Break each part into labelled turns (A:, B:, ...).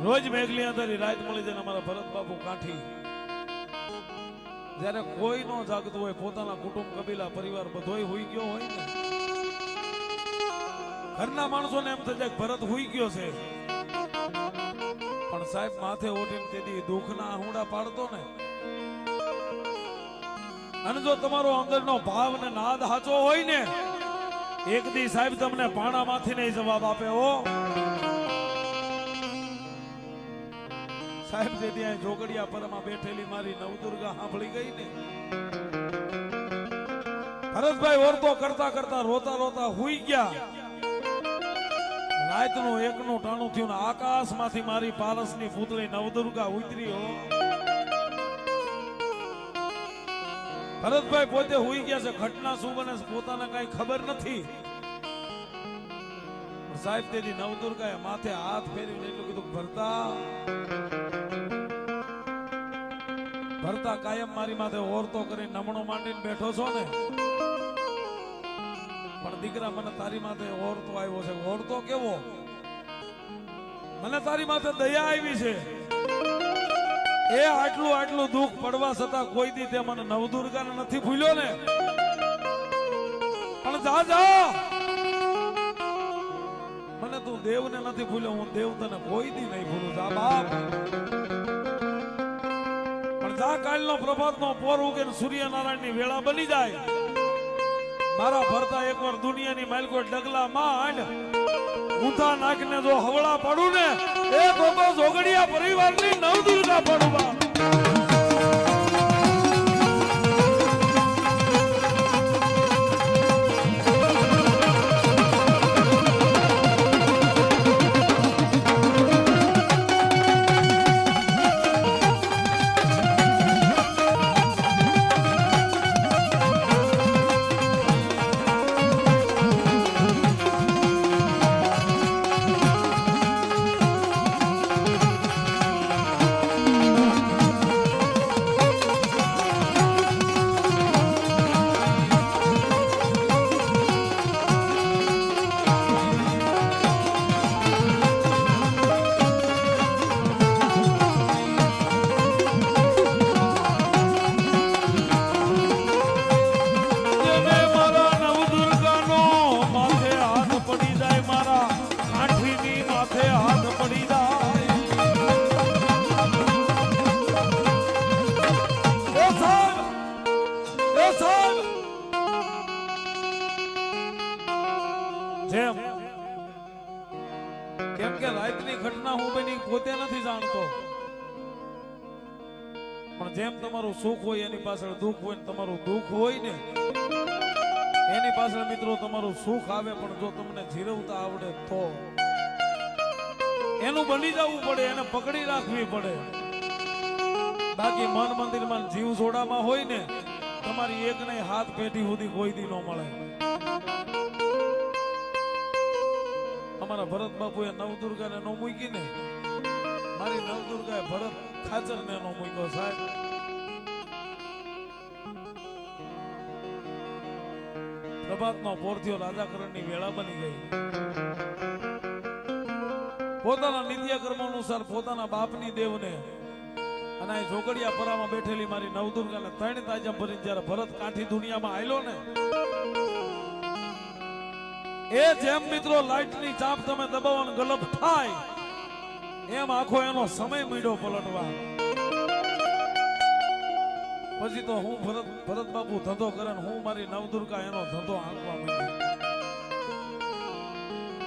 A: રોજ મેઘલી અંદર રાત મળી જાય અમારા ભરત બાપુ કાંઠી. જ્યારે કોઈ નો જાગતું હોય, પોતાના કુટુંબ, કબીલા, પરિવાર બધોય હુઈ ગયો હોય ને. ઘરના માણસોને એમ થઈ ભરત હોઈ ગયો છે. પણ સાહેબ, માથે ઓઢીને તેથી દુઃખના આહુડા પાડતો ને. અને જો તમારો અંદરનો ભાવ ને નાદ હાચો હોય ને, એક દી સાહેબ તમને પાણામાંથી નહીં જવાબ આપે હો. સાહેબ જે ત્યાં જોગડિયા પરમાં બેઠેલી મારી નવદુર્ગા સાંભળી ગઈ ને? ભરતભાઈ ઓરતો કરતા કરતા રોતા રોતા હુઈ ગયા. રાતનું એકનું ટાણું થયું ને આકાશમાંથી મારી પારસની પૂતળી નવદુર્ગા ઉતરી હો. ભરતભાઈ પોતે હુઈ ગયા છે. ઘટના શું બને પોતાને કઈ ખબર નથી. સાહેબ તેની નવદુર્ગાએ માથે હાથ ફેરીને એટલું કીધું, ભરતા ભરતા કાયમ મારી માથે ઓરતો કરી નમણો માંડીને બેઠો છો ને? પણ દીકરા, મને તારી માથે ઓરતો આવ્યો છે. ઓરતો કેવો? મને તારી માથે દયા આવી છે. એ આટલું આટલું દુઃખ પડવા છતાં કોઈ દી તે મને નવદુર્ગાને નથી ભૂલ્યો ને? પણ જા જા! મને તું દેવને નથી ભૂલ્યો, હું દેવ તને કોઈ દી નહીં ભૂલું. જા, બાપ! જા કાલનો પ્રભાતનો પોર ઉગે સૂર્યનારાયણની વેળા બની જાય. મારા ભરતા એકવાર દુનિયાની માલકો ડગલા માંડ, ઊંધા નાખને જો હવળા પડું ને, એ તો તો જોગડિયા પરિવારની નવદુર્ગા પાડું પોતે નથી જાણતો. પણ જેમ તમારું સુખ હોય, એની પાછળ દુઃખ હોય તમારું દુઃખ હોય ને, એની પાછળ મિત્રો તમારું સુખ આવે, પણ જો તમને જીરવતા આવડે તો. એનું બની જવું પડે, એને પકડી રાખવી પડે. બાકી મન મંદિરમાં જીવ જોડામાં હોય ને, તમારી એક નહીં હાથ પેઢી સુધી કોઈ દી ન મળે. અમારા ભરત બાપુએ નવદુર્ગાને ન મૂકી ને મારી નવદુર્ગાએ ભરત ખાચરને નો મૂક્યો સાહેબ. પ્રભાતનો પોરથિયો રાજાકરણની વેળા બની ગઈ. પોતાના નિત્યકર્મ અનુસાર પોતાના બાપની દેવને અને અહીં ઝોકડિયા પરામાં બેઠેલી મારી નવદુર્ગાને ત્રણ તાજા ભરીને જ્યારે ભરત કાંઠી દુનિયામાં આયલો ને, એ જેમ મિત્રો લાઈટની ચાપ તમે દબાવવાનું ગલપ થાય એમ આખો એનો સમય મળ્યો પલટવા. પછી તો હું ભરત ભરત બાપુ ધંધો કરે હું મારી નવદુર્ગા એનો ધંધો આંકવા મળ્યો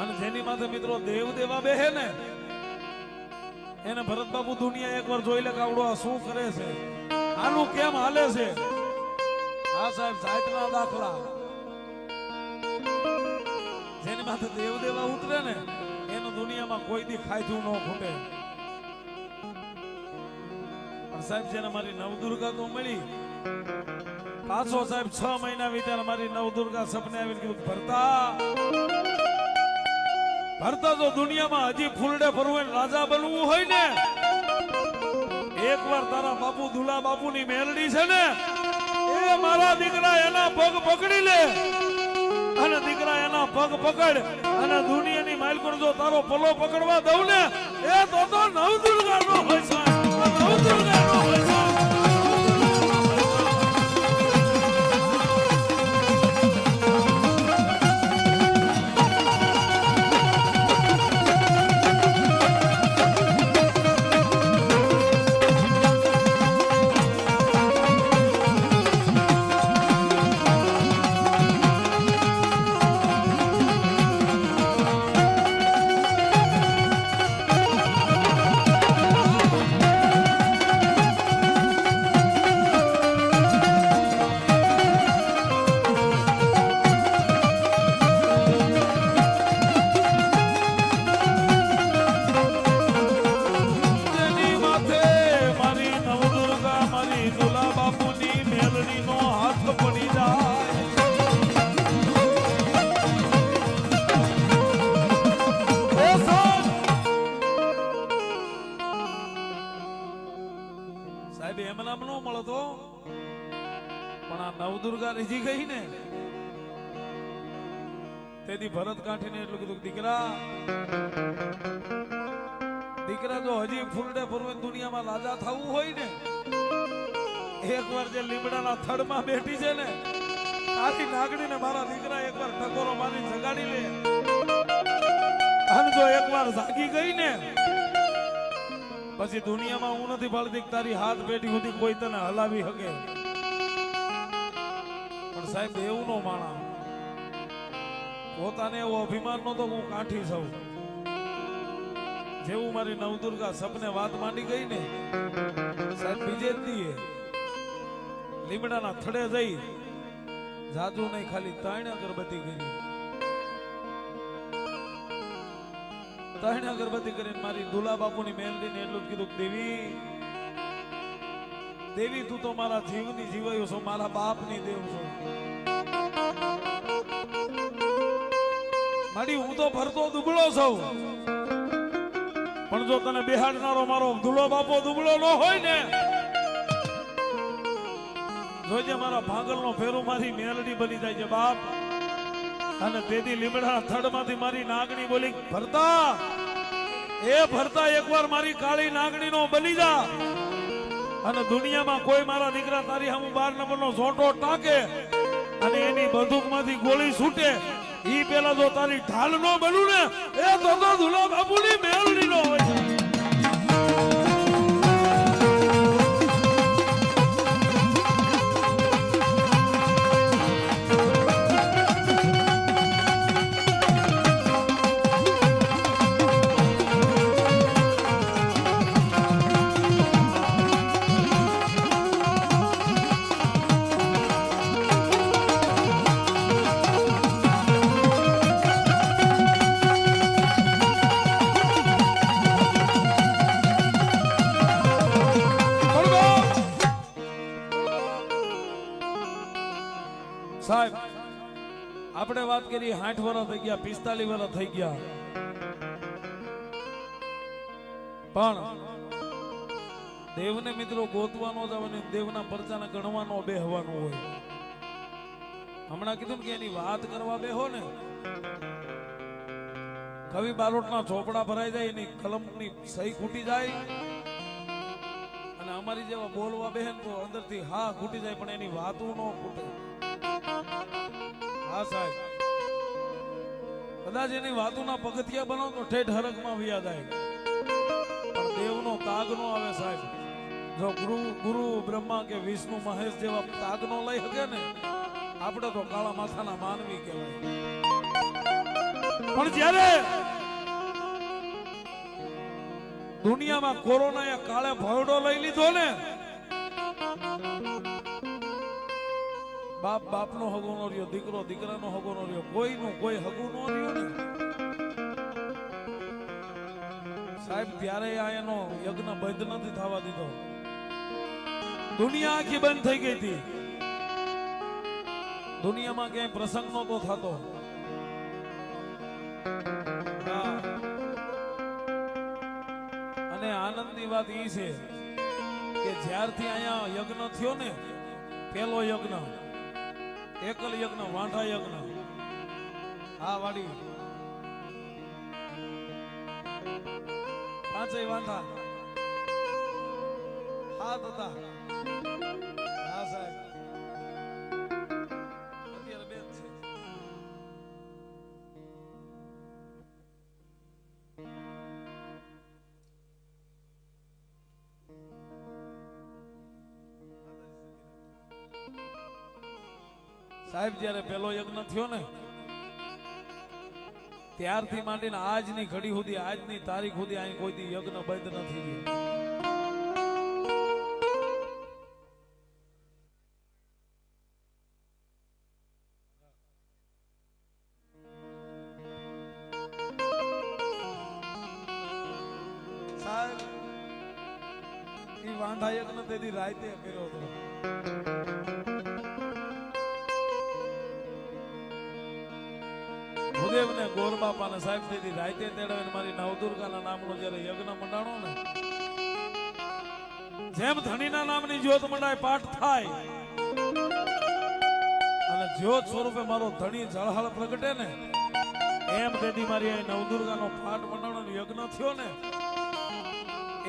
A: અને જેની માથે મિત્રો દેવ દેવા બેહે ને, એને ભરત બાપુ દુનિયા એકવાર જોઈ લે કે આવડો આ શું કરે છે? આનું કેમ હાલે છે? આ સાહેબ સાહિત્યના દાખલા. જેની માથે દેવ દેવા ઉતરે ને એનું દુનિયામાં કોઈ દી ખાધું ન ખૂટે. પણ સાહેબ, જેને મારી નવદુર્ગા તો મળી, પાછો સાહેબ છ મહિના વીત્યા મારી નવદુર્ગા સપને આવીને કીધું, ભરતા. ભરતા જો દુનિયામાં હજી ફૂલડે ફરવું રાજા બનવું હોય ને. એકવાર તારા બાપુ દુલા બાપુની મેલડી છે ને, એ મારા દીકરા એના પગ પકડી લે. અને દીકરા એના પગ પકડ અને દુનિયાની માલકોર જો તારો પલો પકડવા દઉં ને, એ તો નવ દુર્ગા નો હોય સાહેબ. નવદુર્ગાનો. સાહેબ, એમ નામ નો મળતો. પણ આ નવદુર્ગા રીજી ગઈ ને, તેથી ભરત કાંઠીને એટલું કીધું દીકરા દીકરા જો હજી ફૂલડે ફૂરવે દુનિયામાં રાજા થવું હોય ને, એકવાર જે લીમડાના થડમાં બેઠી છે ને આથી નાગણીને મારા દીકરા એકવાર ટકોરો મારી જગાડી લે. અને જો એકવાર જાગી ગઈ ને પછી દુનિયામાં હું નથી પાડતી તારી હાથ પેટી સુધી કોઈ તને હલાવી શકે. પણ સાહેબ, એવું નો માણા. પોતાને એવો અભિમાન નતો હું કાઠી છું. જેવું મારી નવદુર્ગા સપને વાત માંડી ગઈ ને, સાહેબ બીજે લીમડાના થડે જઈ જાજુ નહીં ખાલી ત્રણ અગરબત્તી કરી. ત્રણ અગરબત્તી કરીને મારી દુલા બાપુની મેલડીને એટલું કીધું દેવી દેવી, તું તો મારા જીવની જીવાયું છો, મારા બાપની દેવ છો. મારી હું તો ભરતો દુબળો છું. પણ જો તને બિહાડનારો મારો દુલો બાપો દુબળો ન હોય ને, જોજે મારા ભાગલનો ફેરો મારી મેલડી બની જાય છે, બાપ. અને તેથી લીમડા થડમાંથી મારી નાગણી બોલી, ભરતા, એ ભરતા એકવાર મારી કાળી નાગણીનો બની જા. અને દુનિયામાં કોઈ મારા દીકરા તારી હમ બાર નંબરનો ઝોટો ટાકે અને એની બંદૂકમાંથી ગોળી છૂટે, ઈ પેલા જો તારી ઢાલ નો બનું ને એ તો ધુલા બાપુની મેલડી નો હોય. કરી સાઠ વર્ષ થઈ ગયા પિસ્તાલીસ વર્ષ થઈ ગયા. પણ દેવને મિત્રો ગોતવાનો જ આવે દેવના પરચાને ગણવાનો બેહવાનો હોય. હમણાં કીધું કે એની વાત કરવા બેહો ને. કવિ બારોટના ચોપડા ભરાઈ જાય, એની કલમની સહી ખૂટી જાય. અને અમારી જેવા બોલવા બેહન તો અંદરથી હા ખૂટી જાય, પણ એની વાતો નો ખૂટે. હા સાહેબ. કદાચ એની વાતોના પગથિયા બનો તો ઠેઠ હરકમાં વ્યાદ આવે. પણ દેવનો તાગ નો આવે સાહેબ. જો ગુરુ ગુરુ બ્રહ્મા કે વિષ્ણુ મહેશ જેવા તાગ નો લઈ શકે ને, આપણે તો કાળા માથાના માનવી કહેવાય. પણ જ્યારે દુનિયામાં કોરોના એ કાળે ભરડો લઈ લીધો ને બાપ બાપનો હગો નો રહ્યો, દીકરો દીકરાનો હગો નો રહ્યો, કોઈનું કોઈ હગું નો રહ્યો ને. સાહેબ ત્યારે આ એનો યજ્ઞ બંધ નથી થવા દીધો. દુનિયા આખી બંધ થઈ ગઈ હતી. દુનિયામાં ક્યાંય પ્રસંગ નહોતો થતો. અને આનંદની વાત એ છે કે જ્યારથી અહીંયા યજ્ઞ થયો ને પેલો યજ્ઞ એકલ યજ્ઞ વાંઢા યજ્ઞ. હા વાડી. પાંચે વાંઢા. હાથ હતા સાહેબ, જ્યારે પેલો યજ્ઞ થયો ને, ત્યારથી માંડીને આજની ઘડી સુધી, આજની તારીખ સુધી અહીં કોઈ દી યજ્ઞ બંધ નથી સાહેબ, એ વાંધા યજ્ઞ તેથી રાતે કર્યો હતો. ભૂદેવ ને ને સાહેબ તેથી રાતે તેડાવીને મારી નવદુર્ગાના નામનો જ્યારે યજ્ઞ મંડાણો ને, જેમ ધણીના નામની જ્યોત મંડાય, પાઠ થાય. અને જ્યોત સ્વરૂપે મારો ધણી જળહળ પ્રગટે ને, એમ તેથી મારી અહીં નવદુર્ગાનો પાઠ મંડાણો યજ્ઞ થયો ને,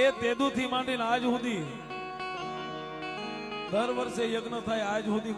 A: એ તેદુથી માંડીને આજ સુધી, દર વર્ષે યજ્ઞ થાય, આજ સુધી